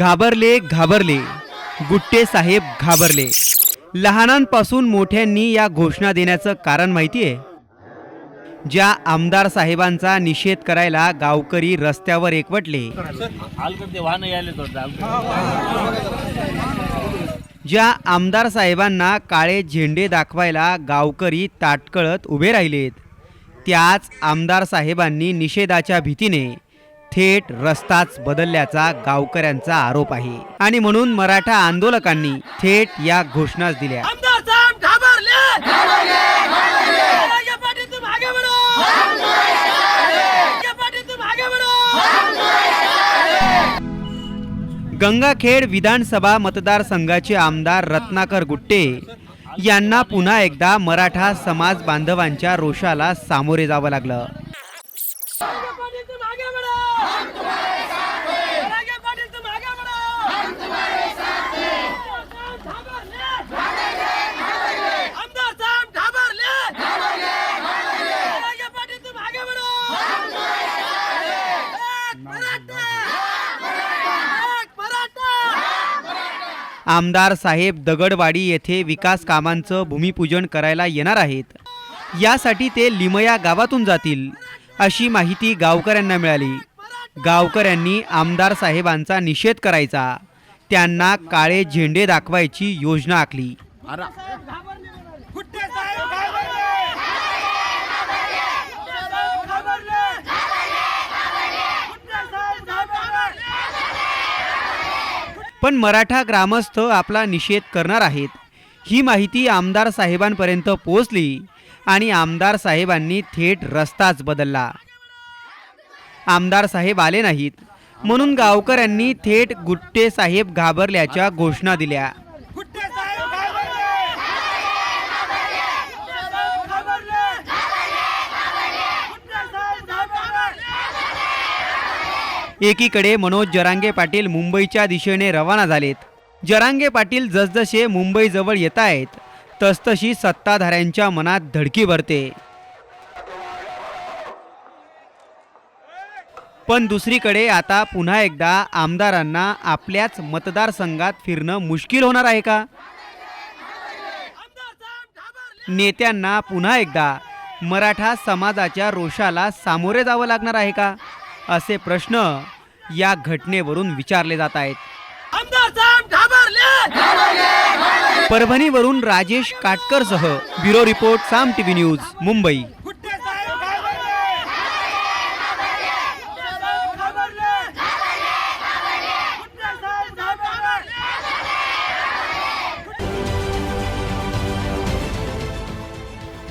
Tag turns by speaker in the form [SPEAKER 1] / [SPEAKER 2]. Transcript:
[SPEAKER 1] घाबरले घाबरले. गुट्टे साहेब घाबरले. लहानांपासून मोठ्यांनी या घोषणा देण्याचं कारण माहिती आहे ज्या आमदार साहेबांचा निषेध करायला गावकरी रस्त्यावर एकवटले. ज्या आमदार साहेबांना काळे झेंडे दाखवायला गावकरी ताटकळत उभे राहिलेत त्याच आमदार साहेबांनी निषेधाच्या भीतीने थेट रस्ताच बदलल्याचा गावकऱ्यांचा आरोप आहे. आणि म्हणून मराठा आंदोलकांनी थेट या घोषणाच दिल्या. गंगाखेड विधानसभा मतदारसंघाचे आमदार रत्नाकर गुट्टे यांना पुन्हा एकदा मराठा समाज बांधवांच्या रोषाला सामोरे जावं लागलं.
[SPEAKER 2] आमदार साहेब
[SPEAKER 1] दगडवाडी येथे विकास कामांचं भूमिपूजन करायला येणार आहेत. यासाठी ते लिमया गावातून जातील अशी माहिती गावकऱ्यांना मिळाली. गावकऱ्यांनी आमदार साहेबांचा निषेध करायचा. त्यांना काळे झेंडे दाखवायची योजना आखली
[SPEAKER 2] गुट्टे साहेब घाबरले घाबरले गुट्टे साहेब घाबरले
[SPEAKER 1] पण मराठा ग्रामस्थ आपला निषेध करणार आहेत. ही माहिती आमदार साहेबांपर्यंत पोहोचली आणि आमदार साहेबांनी थेट रस्ताच बदलला. आमदार साहेब आले नाहीत म्हणून गावकऱ्यांनी थेट गुट्टे साहेब घाबरल्याच्या घोषणा दिल्या
[SPEAKER 2] गुट्टे साहेब घाबरले घाबरले गुट्टे साहेब घाबरले
[SPEAKER 1] एकीकडे मनोज जरांगे पाटील मुंबईच्या दिशेने रवाना झालेत. जरांगे पाटील जसजसे मुंबईजवळ येत आहेत तसतशी सत्ताधाऱ्यांच्या मनात धडकी भरते. पण दुसरीकडे आता पुन्हा एकदा आमदारांना आपल्याच मतदारसंघात फिरणं मुश्किल होणार आहे का? नेत्यांना पुन्हा एकदा मराठा समाजाच्या रोषाला सामोरे जावं लागणार आहे का? असे प्रश्न या घटनेवरून विचारले जात आहेत.
[SPEAKER 2] आमदार साहेब घाबरले.
[SPEAKER 1] परभणीवरून Rajesh काटकरसह bureau report Saam TV news Mumbai.